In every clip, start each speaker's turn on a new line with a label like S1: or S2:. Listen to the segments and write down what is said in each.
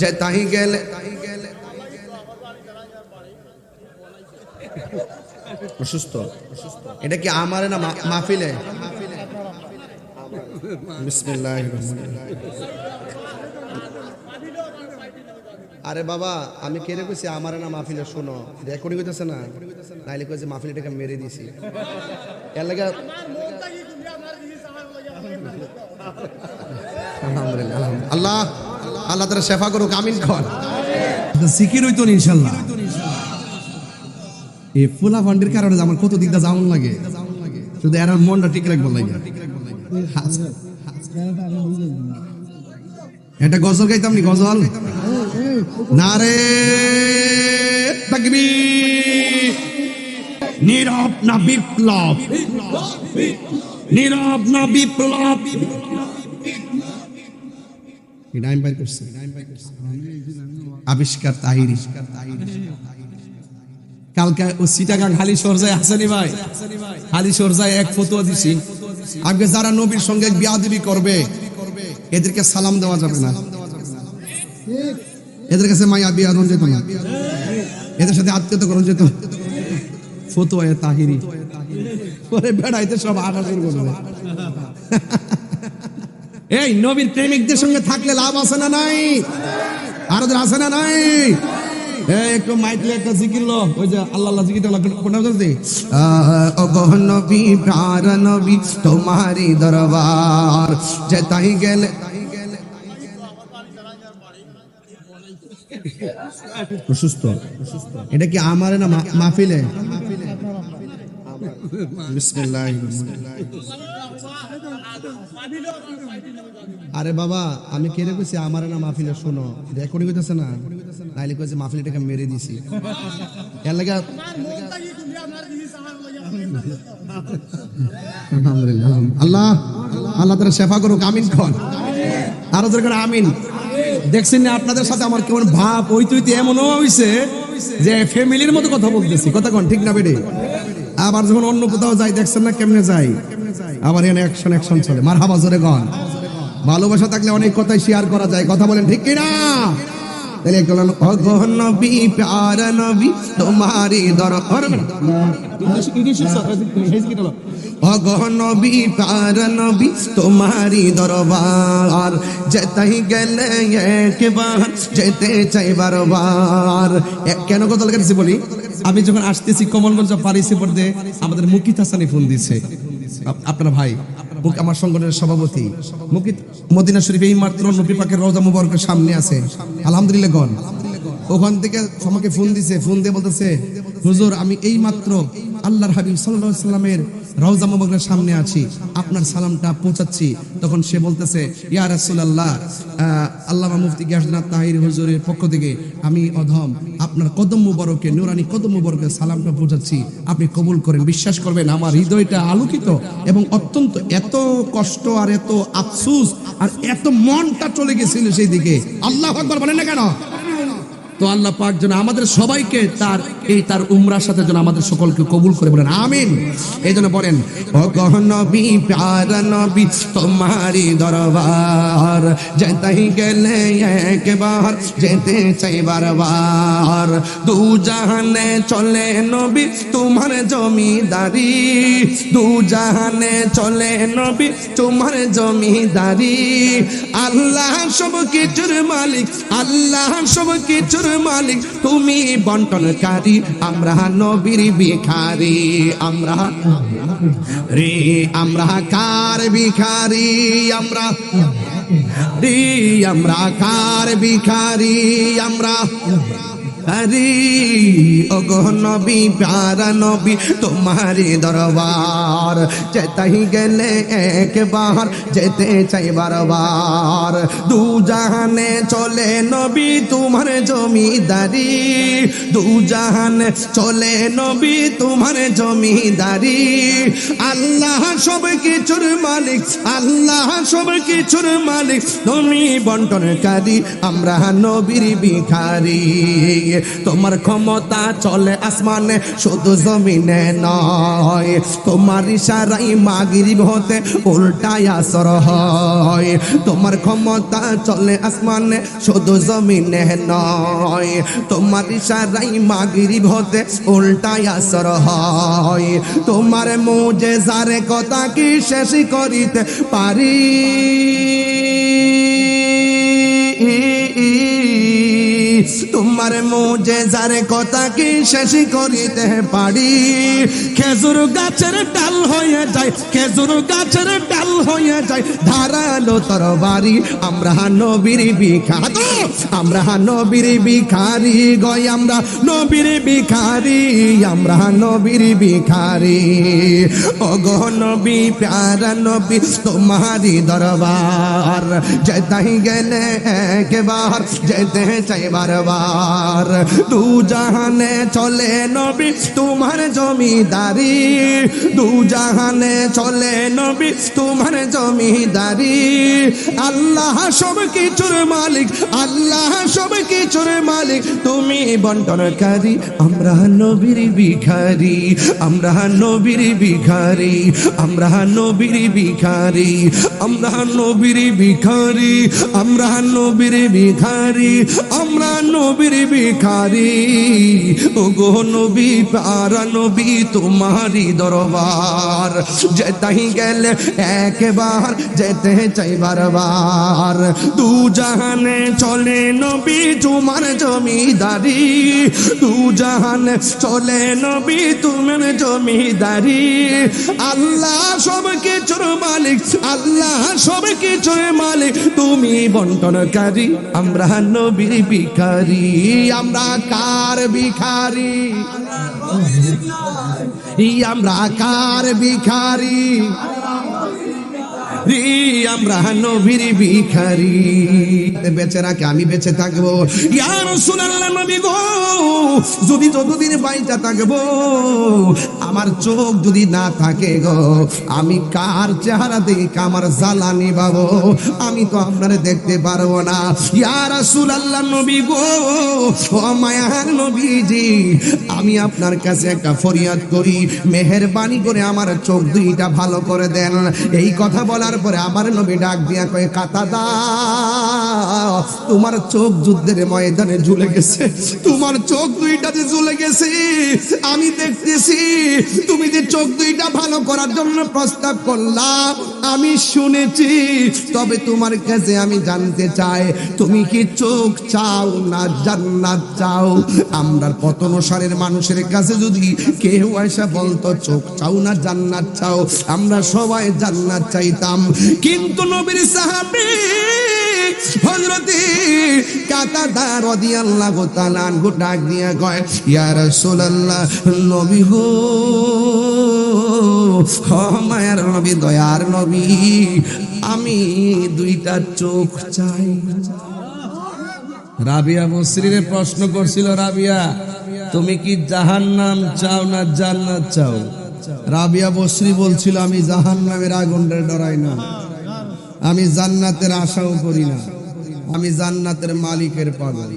S1: যে তাই গেলে অসুস্থ? এটা কি আমারে না মাহফিলে। আরে বাবা আমি কেড়ে কইছি আমার না মাহফিলে শোনো। রেকর্ডিং হইতেছে না? নাইলে কইছে মাহফিলটাকে মেরে দিছি। এর লাগা আলহামদুলিল্লাহ। আল্লাহ! আল্লাহ তারা শেফা করুক, আমিন খন
S2: সিকির হইতো ইনশাল্লাহ। এই ফুলা ফান্ডের কারণে আমার কত দিকটা যাওয়ান লাগে। শুধু এর মনটা ঠিক রাখব লাগে। এটা গজল গাইতাম নি, গজল? না রে, তাকবীর। নীরব না বিপ্লব। নীরব না বিপ্লব। আবিষ্কার তাহিরি। কালকে ও সিটাগাং হালি সরজায় হাসানি ভাই? হালি সরজায় এক ফতুয়া দিছি। আজকে যারা নবীর সঙ্গে বিয়াদবি করবে, এদেরকে সালাম দেওয়া যাবে না। এদের কাছে মায়া বিয়াদন যেত না। এদের সাথে আত্মীয়তা করণ যেত। ফতুয়া তাহিরি। পরে বেড়াইতে সব আশা করবে। এই নবীর প্রেমিকদের সঙ্গে থাকলে লাভ আছে না নাই? আর আছে না নাই? একটু ওই যে আল্লাহ
S1: তোমারি দরবার। এটা কি আমারে না মাহফিলে? আরে বাবা, আমি কেড়ে কইছি, আমার না মাহফিলে শোনো। রেকর্ডিং হইতেছে না? নাইলে কইছে, মাহফিলটাকে মেরে দিছি। এর লাগা আল্লাহ আল্লাহ তারা শেফা করুক, আমিন খন
S2: আরও দরকার আমিন। দেখছেন না, আপনাদের সাথে আমার কেমন ভাব ওই তুই এমনও হইছে যে ফ্যামিলির মতো কথা বলতেছি। কথা কন, ঠিক না বেড়ে? আবার যখন অন্য কোথাও যাই, দেখছেন না কেমনে যাই? আবার এখানে অ্যাকশন অ্যাকশন চলে। মার হাবা জোরে গন ভালোবাসা থাকলে অনেক কথাই শেয়ার করা যায়। কথা বলেন ঠিক কিনা?
S1: তোমারি গেলে
S2: কেন কথা লেগেছি বলি? আমি যখন আসতেছি কমলগঞ্জ পারিসি পড়তে আমাদের মুকিত হাসানি ফোন আপ- আপনার ভাই আমার সংগঠনের সভাপতি। মুকিত, মদিনা শরীফ এই মাত্র নবী পাকের রওজা মুবারকের সামনে আছে। আলহামদুলিল্লাহ গণ ওখান থেকে আমাকে ফোন দিছে, ফোন দিয়ে বলতেছে, হুজুর, আমি এই মাত্র আল্লাহর হাবিব আলাইহি সাল্লামের রওজা মুবারকের সামনে আছি, আপনার সালামটা পৌঁছাচ্ছি। তখন সে বলতেছে, ইয়া রাসূলুল্লাহ আল্লামা মুফতি গিয়াসুদ্দিন তাহির হুজুরের পক্ষ থেকে আমি অধম, আপনার কদম মুবারকে, নুরানি কদম মুবারকে সালামটা পৌঁছাচ্ছি। আপনি কবুল করেন, বিশ্বাস করবেন, আমার হৃদয়টা আলোকিত এবং অত্যন্ত এত কষ্ট আর এত আফসুস আর এত মনটা চলে গেছিল সেই দিকে। আল্লাহ আকবার বলেন না কেন? তো আল্লাহ পাক যেন আমাদের সবাইকে তার এই তার উমরার সাথে যেন আমাদের সকলকে কবুল করে বলেন, আমিন। এই জন্য বলেন
S1: তোমারি দরবার, যেতাই গেলে একবার, যেতে চাই বারবার। দু জাহানে চলে নবী, তোমার জমিদারি। দু জাহানে চলে নবী, তোমার জমিদারি। আল্লাহ সব কিছুর মালিক, আল্লাহ সব কিছুর মালিক, তুমি বন্টনকারী, আমরা নবীর ভিখারি, আমরা রে, আমরা কার ভিখারি, আমরা রে, আমরা কার ভিখারি, আমরা আরে, ওগো নবী, প্যারা নবী তোমারি দরবার। যেতাই গেলে একবার, যেতে চাই বারবার। দু জাহানে চলে নবী, তোমার জমিদারি। দু জাহানে চলে নবী, তোমার জমিদারি। আল্লাহ সব কিছুর মালিক, আল্লাহ সব কিছুর মালিক। তুমি বন্টনকারী, আমরা নবীর ভিখারি।
S2: তোমার ক্ষমতা চলে আসমানে, শুধু জমিনে নয়। তোমার ইশারাই মাগরিব হতে উল্টায় আসর হয়। তোমার ক্ষমতা চলে আসমানে, শুধু জমিনে নয়। তোমার ইশারাই মাগরিব হতে উল্টায় আসর হয়। তোমার মোজে যারে কথা কি শেষ করিতে পারি? তোমার মোজে যারে কথা কি শেষ করিতে পারি? খেজুর গাছের ডাল হয়ে যায়, খেজুর গাছের ডাল হয়ে যায়। ধারালো তর বাড়ি আমরা নবীর বিখাত আমরা নবীর বিখারি গয় আমরা নবীর বিখারি আমরা নবীর বিখারি ওগো নবী, প্যারা নবী তোমারি দরবার। যেতাই গেলে একবার যেতে চাই বারবার তু জাহানে চলে নবী, তোমার জমিদারি। দু জাহানে চলে নবী, তোমার জমিদারি। আল্লাহ সব কিছুর মালিক, আল্লাহ সব কিছুর মালিক। তুমি বন্টনকারী, আমরা নবীর ভিখারি। আমরা নবীর ভিখারি, আমরা নবীর ভিখারি। আমরা নবীর ভিখারি, আমরা নবীর ভিখারি। আমরা নবীর ভিখারি। ও গো নবী পারা নবী তোমারি দরবার। যেতাই গেলে একবার, যেতে চাই বারবার। দু জাহানে চলে নবী, তোমার জমিদারি। দু জাহানে চলে নবী, তোমার জমিদারি। আল্লাহ সব কিছুর মালিক, আল্লাহ সব কিছুর মালিক। তুমি বন্টনকারী, আমরা নবীর ভিখারি। আমরা কার ভিখারি? আমরা কার ভিখারি? আমরা নবীর ভিখারি। বেঁচে রাখে, আমি বেঁচে থাকব। নবী গো, যদি যতদিন থাকব, আমার চোখ যদি না থাকে গো, আমি কার চেহারা দেখে আমার জ্বালানি পাবো আমি তো আপনারে দেখতে পারব না। ইয়া রাসূলুল্লাহ নবী গো, ও মায়ার নবীজি, আমি আপনার কাছে একটা ফরিয়াদ করি। মেহেরবানি করে আমার চোখ দুইটা ভালো করে দেন। এই কথা বলার পরে আমার নবী ডাক দিয়া কয়ে কাতা দা তোমার চোখ যুদ্ধের ময়দানে ঝুলে গেছে, তোমার চোখ দুইটা যে ঝুলে গেছে, আমি দেখতেছি, তুমি যে চোখ দুইটা ভালো করার জন্য প্রস্তাব করলাম আমি শুনেছি, তবে তোমার কাছে আমি জানতে চাই, তুমি কি চোখ চাও না জান্নাত চাও? আমরা পতন সারের মানুষের কাছে যদি কেউ এসে বলতো, চোখ চাও না জান্নাত চাও? আমরা সবাই জান্নাত চাইতাম। কিন্তু নবীর সাহাবী কয় নবী নবী, দয়ার নবী, আমি দুইটা চোখ চাই। রাবিয়া মুসরিরে প্রশ্ন করছিল, রাবিয়া, তুমি কি জাহান্নাম চাও না জান্নাত চাও? রাবিয়া বসরি বলছিল, আমি জাহান্নামের আগুনের ডরাই না। আমি জান্নাতের আশাও করি না। আমি জান্নাতের মালিকের পাগল।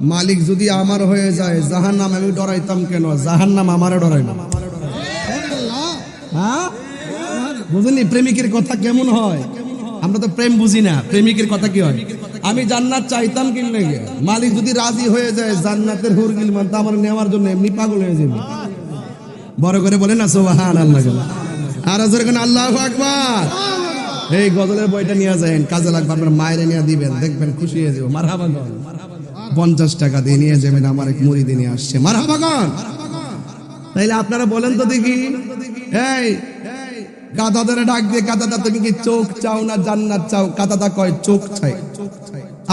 S2: মালিক যদি আমার হয়ে যায়, জাহান্নাম আমি ডরাইতাম কেন? জাহান্নাম আমারে ডরাই না। হ্যাঁ? বুঝলি প্রেমিকের কথা কেমন হয়? আমরা তো প্রেম বুঝি না। প্রেমিকের কথা কি হয়? আমি জান্নাত চাইতাম কি লেগে মালিক যদি রাজি হয়ে যায়, জান্নাতের হুরগিল মান আমার নেওয়ার জন্য এমনি পাগল হয়ে যাবে। বড় করে বলে না সোহান আল্লাহ আর আল্লাহ আকবার। এই গজলের বইটা নিয়ে যাবেন কাজে লাগবে, আপনার মায়ের নিয়ে দিবেন, দেখবেন খুশি হয়ে যাব। মার পঞ্চাশ টাকা দিয়ে নিয়ে যাবেন, আমার এক মুড়ি দিয়ে আসছে। মার তাইলে আপনারা বলেন তো দেখি। এই ডাক দিয়ে তুমি কি চোখ চাও না জান্নাত চাও? কয়, চোখ চাই।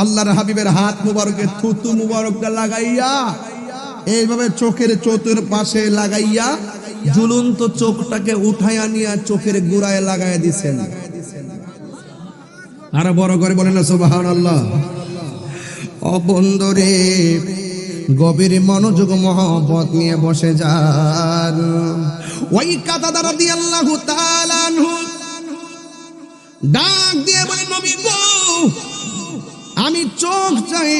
S2: আল্লাহর হাবিবের হাত মুবারকে থুতু মুবারকটা লাগাইয়া, এইভাবে চোখের চতুর পাশে লাগাইয়া, ঝুলন্ত চোখটাকে উঠাইয়া নিয়ে চোখের গোড়ায় লাগাইয়া দিছেন। আরও বড় করে বলেন না সুবাহান আল্লাহ অবন্দরে গভীর মনোযোগ, মহব্বত নিয়ে বসে যান। ওই কাতা দ্বারা দিয়ে আল্লাহ ডাক দিয়ে বলে, নবী আমি চোখ চাই।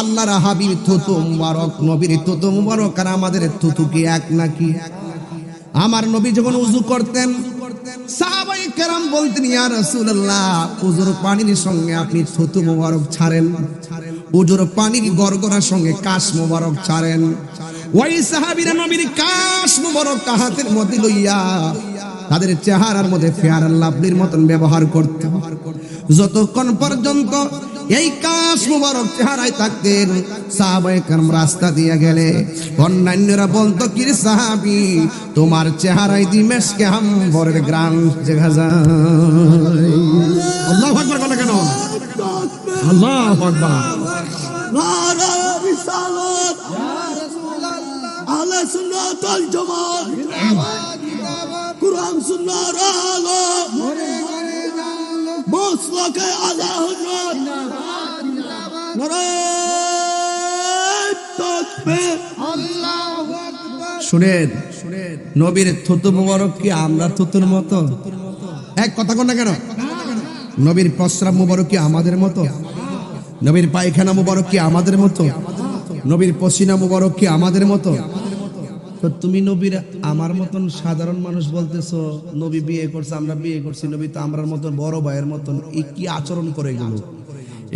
S2: আল্লাহর হাবিব থুতু মুবারক, নবীর থুতু মুবারক, আর আমাদের থুতু কি এক নাকি? আমার নবী যখন উজু করতেন সাহাবাই কেরাম বলতেন, ইয়া রাসূলুল্লাহ পানির সঙ্গে আপনি থুতু ছাড়েন। পানির গরগরার সঙ্গে কাশ মুবারক ছাড়েন। ওই সাহাবীরা নবীর কাশ মুবারক হাতের মধ্যে লইয়া তাদের চেহারার মধ্যে ফেয়ার লাভলির মতন ব্যবহার করত। যতক্ষণ পর্যন্ত এই কাশ মুবারক চেহারায় থাকতেন। সাহাবায়ে কেরাম রাস্তা দিয়ে গেলে। অন্যান্যরা বলতো কি সাহাবি, তোমার চেহারায় দিমেশকে হাম্বরের গ্রাম দেখা যায়। আল্লাহু আকবার বলে কেন? আল্লাহু আকবার।
S3: নারা রিসালাত সুন্নাত ওয়াল জামাত। কুরআন সুন্নাহর আলো। আলা হযরত
S2: শুনেন, নবীর থুতু মুবারক কি আমরা থুতুর মতো? এক কথা কন না কেন? নবীর প্রস্রাব মুবারক কি আমাদের মতো? নবীর পায়খানা মুবারক কি আমাদের মতো? নবীর পসিনা মুবারক কি আমাদের মতো? তুমি নবীর আমার মতন সাধারণ মানুষ বলতেছো, নবী বিয়ে করছে, আমরা বিয়ে করছি, নবী তো আমরার মতন বড় ভাইয়ের মতন এই কি আচরণ করে গেল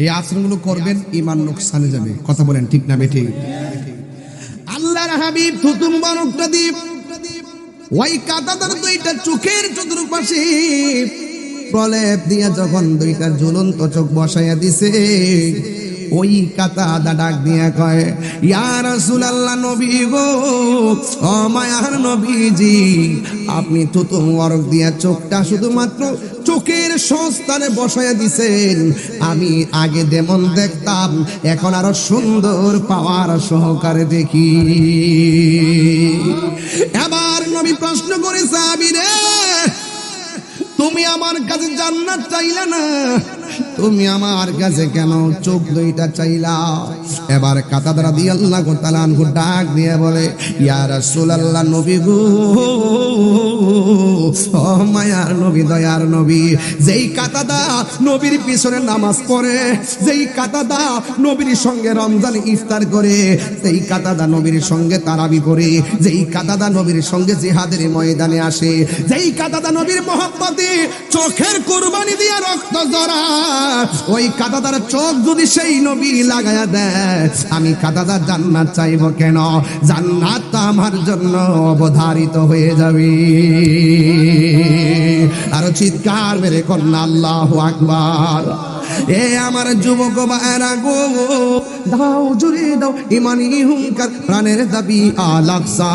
S2: এই আচরণগুলো করবেন ইমান নোকসানে যাবে। কথা বলেন ঠিক না বেঠিক? আল্লাহর হাবিব থুতুম বারকটা দ্বীপ ওই কাতাদার দুইটা চোখের চতুর্পাশে প্রলেপ দিয়া যখন দুইটা ঝুলন্ত চোখ বসাইয়া দিছে ওই কাতাদা ডাক দিয়া কয়, ইয়া রাসূলুল্লাহ নবী গো, ও মায়ার নবীজি, আপনি থুতু মুবারক দিয়া চোখটা শুধুমাত্র চোখের সংস্থানে বসাইয়া দিছেন। আমি আগে যেমন দেখতাম, এখন আরও সুন্দর পাওয়ার সহকারে দেখি। এবার নবী প্রশ্ন করেছে আমি রে তুমি আমার কাছে জান্নাত চাইলে না? তুমি আমার কাছে কেন চোখ দুইটা চাইলা? এবার কাতা দ্বারা দিয়ে আল্লাহ ডাক দিয়ে বলে ইয়ার রাসূলুল্লাহ নবী গো মায়ার নবী, দয়ার নবী। যেই কাতাদা নবীর পিছনে নামাজ পড়ে, যেই কাতাদা নবীর সঙ্গে রমজান ইফতার করে, সেই কাতাদা নবীর সঙ্গে তারাবি করে, যেই কাতাদা নবীর সঙ্গে জিহাদের ময়দানে আসে, যেই কাতাদা নবীর মহব্বতে চোখের কুরবানি দিয়ে রক্ত জরা ওই কাতাদার চোখ যদি সেই নবী লাগায়া দেয়, আমি কাতাদার জান্নাত চাইব কেন? জান্নাত আমার জন্য অবধারিত হয়ে যাবে। চিৎকার মেরে কন্যা আল্লাহ আকবার। এ আমার যুবক ভাইরা গো, দাও, জুড়ে দাও, ইমানি হুঙ্কার, প্রাণের দাবি আলাকসা,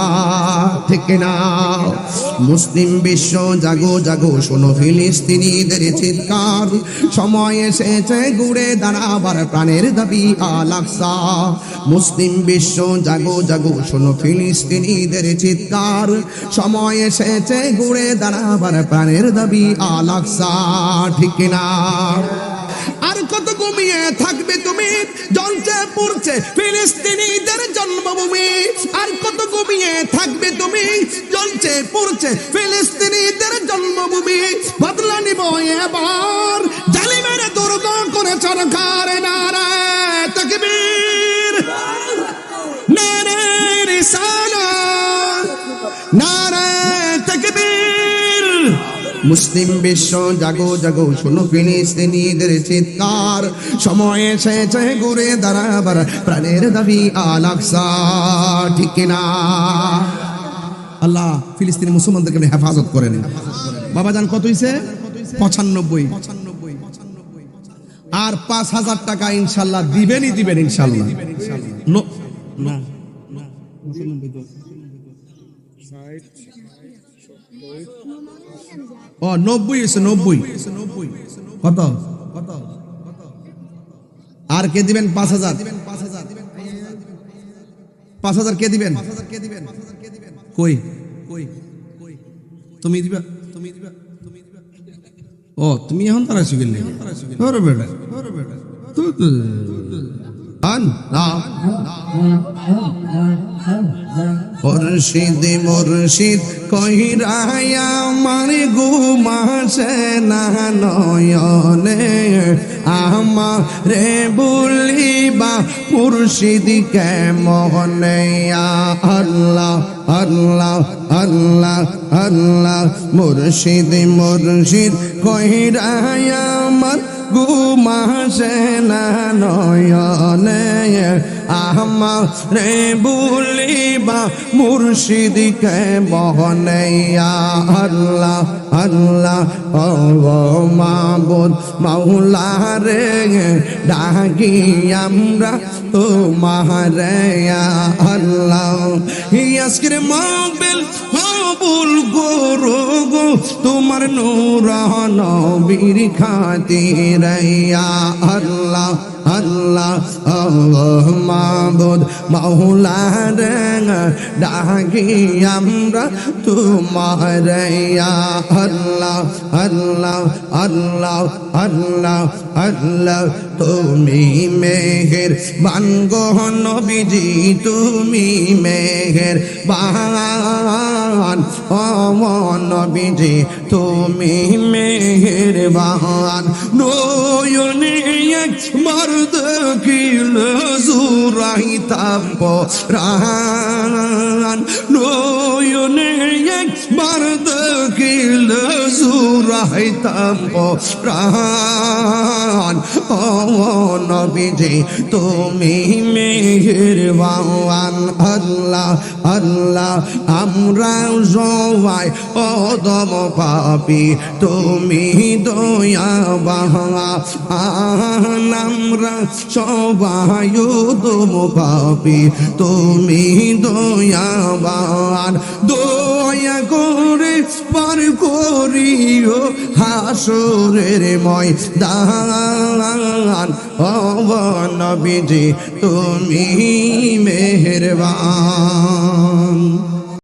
S2: ঠিক না মুসলিম বিশ্ব, জাগো জাগো, শোনো ফিলিস্তিনিদের চিৎকার। সময় এসেছে, ঘুরে দাঁড়াবার প্রাণের দাবি আলাকসা। মুসলিম বিশ্ব, জাগো জাগো, শোনো ফিলিস্তিনিদের চিৎকার। সময় এসেছে, ঘুরে দাঁড়াবার প্রাণের দাবি আলাকসা, ঠিক না আর কত ঘুমিয়ে থাকবে তুমি? জ্বলছে পড়ছে ফিলিস্তিনিদের জন্মভূমি। আর কত ঘুমিয়ে থাকবে তুমি? জ্বলছে পড়ছে ফিলিস্তিনিদের জন্মভূমি। বদলা নিব এবার। জালিমের দুর্গ করে সরকার নারায় তকবীর। নারায় নারায় মুসলিম বিশ্ব জাগো জাগো, শোনো ফিলিস্তিনিদের চিৎকার। সময় এসেছে ঘুরে দাঁড়াবার, প্রাণের দাবি আলাকসা ঠিক না? আল্লাহ ফিলিস্তিনি মুসলমানদেরকে আপনি হেফাজত করেন। বাবা জান, কত হইছে? পঁচানব্বই। আর পাঁচ হাজার টাকা ইনশাল্লাহ দিবেনই দিবেন ইনশাল্লাহ। না ও, নব্বই এসে নব্বই। কত? আর কে দিবেন? পাঁচ হাজার। পাঁচ হাজার কে দিবেন? কই? তুমি দিবা তুমি দিবা ও, তুমি এখন তারা শিখেলি ওরে বেটা বেটা। মুর্শিদ মুর্শিদ কহিরায়, আমার গুমাসে না নয়নে, আমারে বলিবা মুর্শিদ কে মোহনে আল্লাহ আল্লাহ আল্লাহ আল্লাহ, মুর্শিদ মুর্শিদ কহিরায়, আমার গুমাসে না নয়নে আমারে বলিবা মুর্শিদকে বহনাইয়া আল্লাহ আল্লাহ ও মাবুদ মাওলা রে ডাকি আমরা মাহারেয়া আল্লাহ। আজকের মাহবিল কবুল করো গো তোমার নূর নবীর খাতির আল্লাহ। আল্লাহ মাবুদ মাওলা রে ডাকি আমরা তোমার আল্লাহ আল্লাহ আল্লাহ আল্লাহ আল্লাহ, তুমি মেহের বানগ নবীজি, তুমি মেহের বান নবীজি, তুমি মেহের বান নয়নে একবার দেখিল জুরাইতাম পরাণ নয়নে দেখিল তুমি মেহের বান আল্লাহ আল্লাহ, আমরা সবাই অদম পাপি। তুমি দয়া বাহা আমরা সবাই উদম পাপি। তুমি দয়াবান দয়া করে পার করিও হাসরের ময় দান অবনবিজি তুমি মেহেরবান।